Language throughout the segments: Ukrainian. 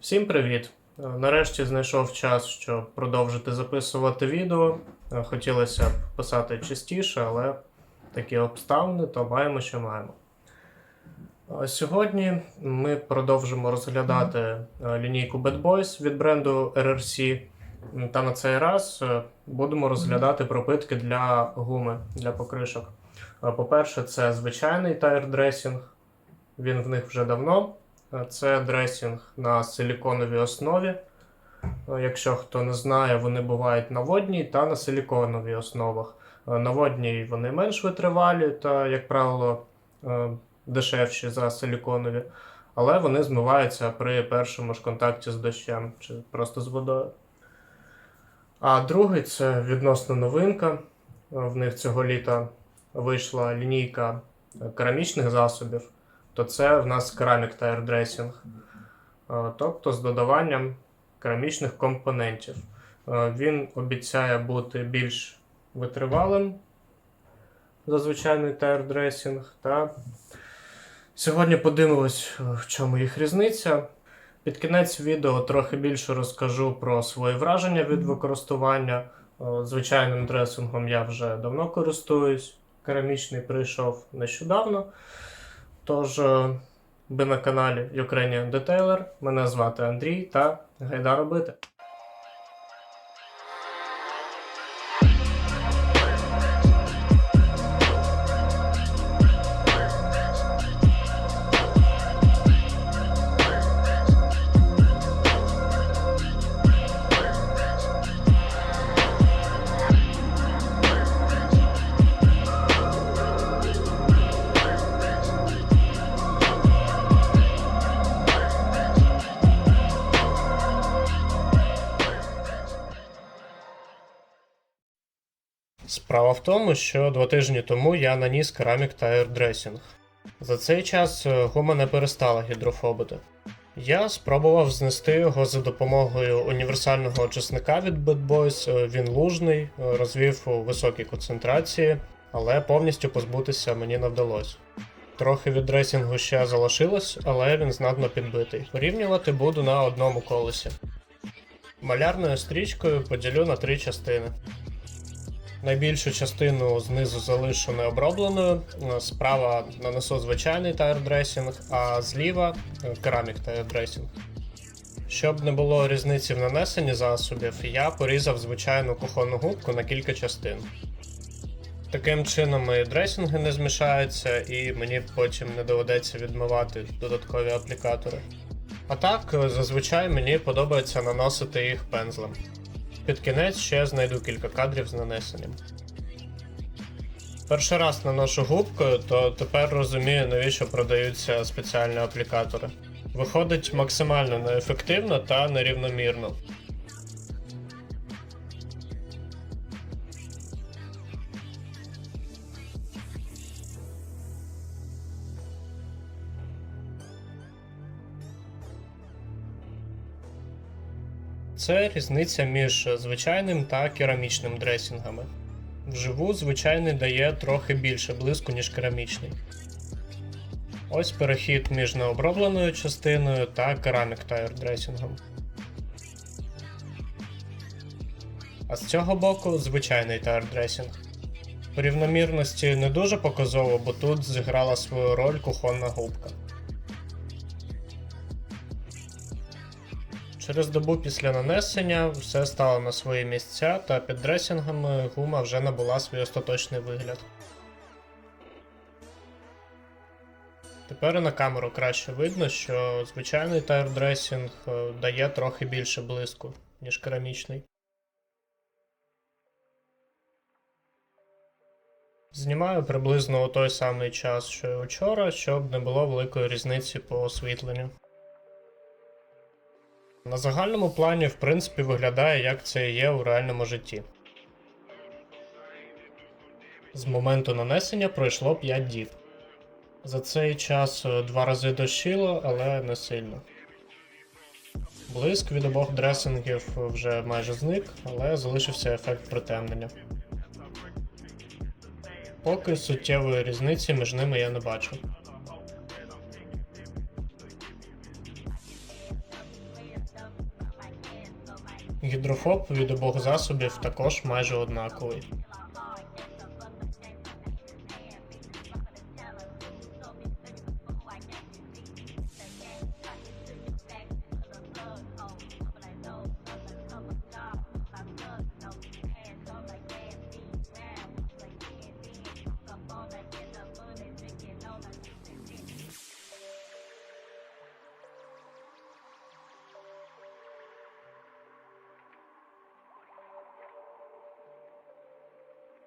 Всім привіт! Нарешті знайшов час, щоб продовжити записувати відео. Хотілося б писати частіше, але такі обставини, то маємо, що маємо. Сьогодні ми продовжимо розглядати е, лінійку Bad Boys від бренду RRC. Та на цей раз е, будемо розглядати пропитки для гуми для покришок. Е, По-перше, це звичайний тайр-дресінг. Він в них вже давно. Це дресінг на силіконовій основі. Е, Якщо хто не знає, вони бувають на водній та на силіконовій основах. Е, На водній вони менш витривалі та, як правило, е, дешевші за силіконові, але вони змиваються при першому ж контакті з дощем чи просто з водою. А другий це відносно новинка. В них цього літа вийшла лінійка керамічних засобів то це в нас керамік Tire Dressing, Е, тобто з додаванням керамічних компонентів. Е, Він обіцяє бути більш витривалим за звичайний Dressing. Та сьогодні подивимось, в чому їх різниця. Під кінець відео трохи більше розкажу про свої враження від використання. Е, Звичайним дресингом я вже давно користуюсь. Керамічний прийшов нещодавно. Тож, е, ви на каналі Ukrainian Detailer. Мене звати Андрій та гайда робити. Справа в тому, що два тижні тому я наніс керамік Tire Dressing. За цей час е, гума не перестала гідрофобити. Я спробував знести його за допомогою універсального очисника від Bad Boys. Е, Він лужний, е, розвів у високій концентрації, але повністю позбутися мені не вдалося. Трохи від дресінгу ще залишилось, але він знатно підбитий. Порівнювати буду на одному колесі. Малярною стрічкою поділю на три частини. Найбільшу частину знизу залишу необробленою. Е, Справа нанесу звичайний тайр-дресінг, а зліва е, керамік тайр-дресінг. Щоб не було різниці в нанесенні засобів, я порізав звичайну кухонну губку на кілька частин. Таким чином і дресінги не змішаються, і мені потім не доведеться відмивати додаткові аплікатори. А так, е, зазвичай мені подобається наносити їх пензлем. Під кінець ще знайду кілька кадрів з нанесенням. Перший раз наношу губкою, то тепер розумію, навіщо продаються спеціальні аплікатори. Виходить максимально неефективно та нерівномірно. Це різниця між звичайним та керамічним дресінгами. Вживу звичайний дає трохи більше блиску, ніж керамічний. Ось перехід між необробленою частиною та керамік тайр дресінгом. А з цього боку звичайний тайр дресінг. Рівномірності не дуже показово, бо тут зіграла свою роль кухонна губка. Через добу після нанесення все стало на свої місця, та під дресінгами гума вже набула свій остаточний вигляд. Тепер на камеру краще видно, що звичайний тайр-дресінг е, дає трохи більше блиску, ніж керамічний. Знімаю приблизно у той самий час, що й учора, щоб не було великої різниці по освітленню. На загальному плані, в принципі, виглядає, як це є у реальному житті. З моменту нанесення пройшло 5 діб. За цей час е, два рази дощило, але не сильно. Блиск від обох дресингів вже майже зник, але залишився ефект притемнення. Поки суттєвої різниці між ними я не бачу. Гідрофоб від обох засобів також майже однаковий.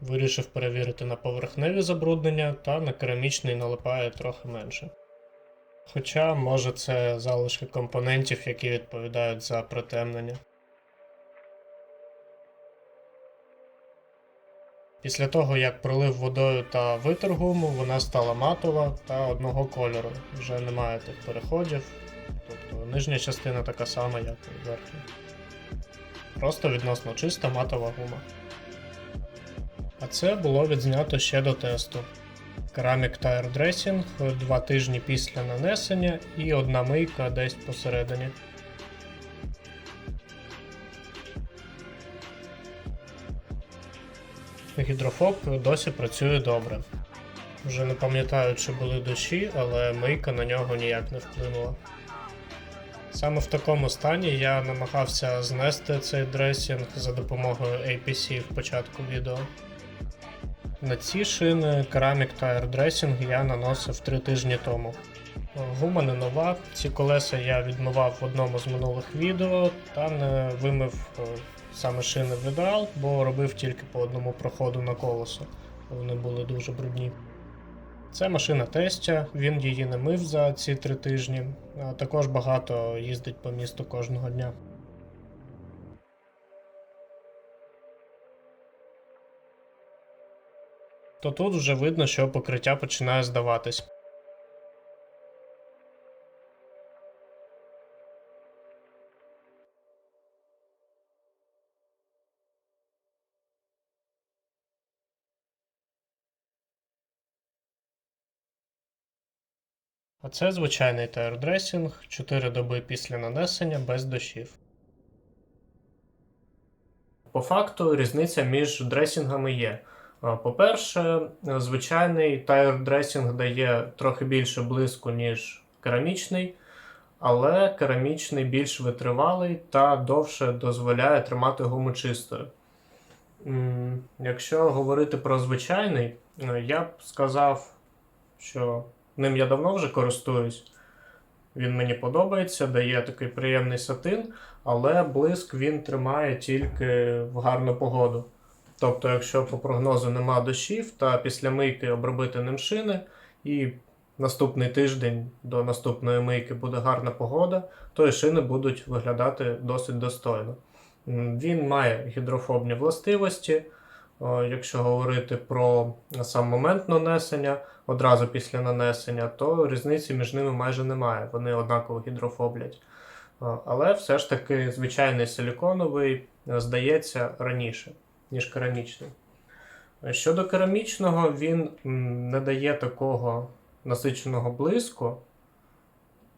Вирішив перевірити на поверхневі забруднення, та на керамічний налипає трохи менше. Хоча, може, це залишки компонентів, які відповідають за притемнення. Після того, як пролив водою та витер гуму, вона стала матова та одного кольору. Вже немає тих переходів, тобто нижня частина така сама, як і верхня. Просто відносно чиста матова гума. А це було відзнято ще до тесту. Керамік Tire Dressing два тижні після нанесення і одна мийка десь посередині. Гідрофоб досі працює добре. Вже не пам'ятаю, чи були дощі, але мийка на нього ніяк не вплинула. Саме в такому стані я намагався знести цей дресінг за допомогою APC в початку відео. На ці шини Ceramic Tire Dressing я наносив 3 тижні тому. Гума не нова, ці колеса я відмивав в одному з минулих відео та не вимив е, саме шини в ідеал, бо робив тільки по одному проходу на колесо. Вони були дуже брудні. Це машина тестя, він її не мив за ці три тижні, а також багато їздить по місту кожного дня. То тут вже видно, що покриття починає здаватись. А це звичайний тайрдресінг 4 доби після нанесення без дощів. По факту різниця між дресінгами є. По-перше, звичайний тайр-дресінг дає трохи більше блиску, ніж керамічний, але керамічний більш витривалий та довше дозволяє тримати гуму чистою. Якщо говорити про звичайний, е, я б сказав, що ним я давно вже користуюсь. Він мені подобається, дає такий приємний сатин, але блиск він тримає тільки в гарну погоду. Тобто, якщо по прогнозу нема дощів, та після мийки обробити ним шини, і наступний тиждень до наступної мийки буде гарна погода, то і шини будуть виглядати досить достойно. Він має гідрофобні властивості. Якщо говорити про сам момент нанесення, одразу після нанесення, то різниці між ними майже немає. Вони однаково гідрофоблять. Але все ж таки звичайний силіконовий е, здається раніше ніж керамічний. Щодо керамічного, він не дає такого насиченого блиску,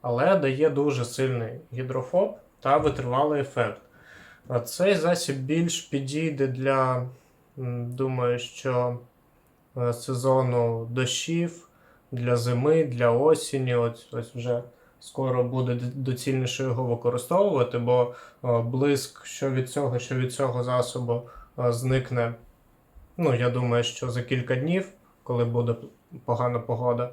але дає дуже сильний гідрофоб та витривалий ефект. Цей засіб більш підійде для, думаю, що е, сезону дощів, для зими, для осені. Ось, ось вже скоро буде доцільніше його використовувати, бо е, блиск що від цього, що від цього засобу е, зникне. Ну, я думаю, що за кілька днів, коли буде погана погода.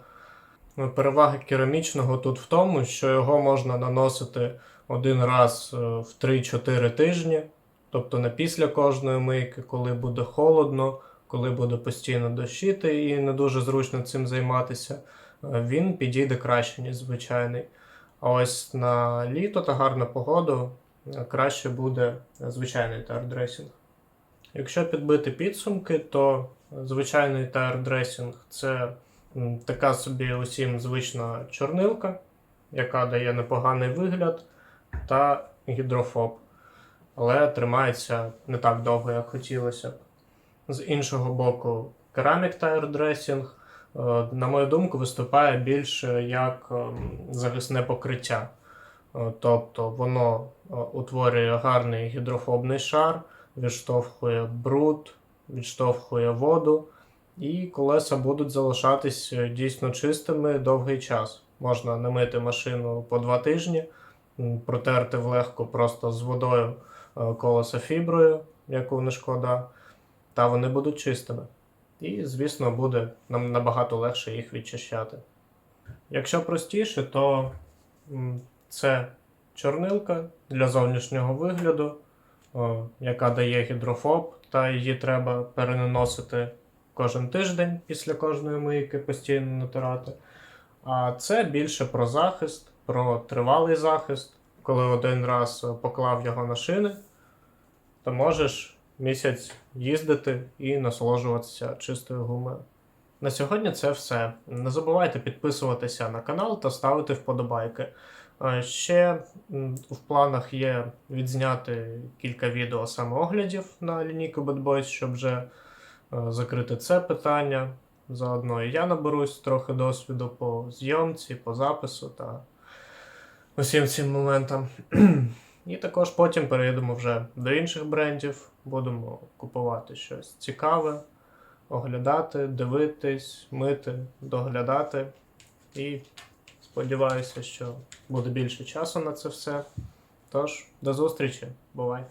Ну, Перевага керамічного тут в тому, що його можна наносити один раз е, в 3-4 тижні, тобто не після кожної мийки, коли буде холодно, коли буде постійно дощити і не дуже зручно цим займатися. е, Він підійде краще, ніж звичайний. А ось на літо та гарну погоду е, краще буде е, звичайний тардресінг. Якщо підбити підсумки, то звичайний тайр-дресінг це така собі усім звична чорнилка, яка дає непоганий вигляд та гідрофоб, але тримається не так довго, як хотілося б. З іншого боку, керамік тайр-дресінг, е, на мою думку, виступає більше як ем, захисне покриття. Е, Тобто воно е, утворює гарний гідрофобний шар, відштовхує бруд, відштовхує воду, і колеса будуть залишатись е, дійсно чистими довгий час. Можна не мити машину по два тижні, протерти влегко просто з водою е, колеса фіброю, яку не шкода, та вони будуть чистими. І, звісно, буде нам набагато легше їх відчищати. Якщо простіше, то це чорнилка для зовнішнього вигляду, яка дає гідрофоб, та її треба переносити кожен тиждень після кожної мийки, постійно натирати. А це більше про захист, про тривалий захист. Коли один раз поклав його на шини, то можеш місяць їздити і насолоджуватися чистою гумою. На сьогодні це все. Не забувайте підписуватися на канал та ставити вподобайки. Е, Ще в планах є відзняти кілька відео самооглядів на лінійку Bad Boys, щоб вже е, закрити це питання. Заодно і я наберусь трохи досвіду по зйомці, по запису та усім цим моментам. І також потім перейдемо вже до інших брендів, будемо купувати щось цікаве, оглядати, дивитись, мити, доглядати. І сподіваюся, що буде більше часу на це все. Тож, до зустрічі, бувай!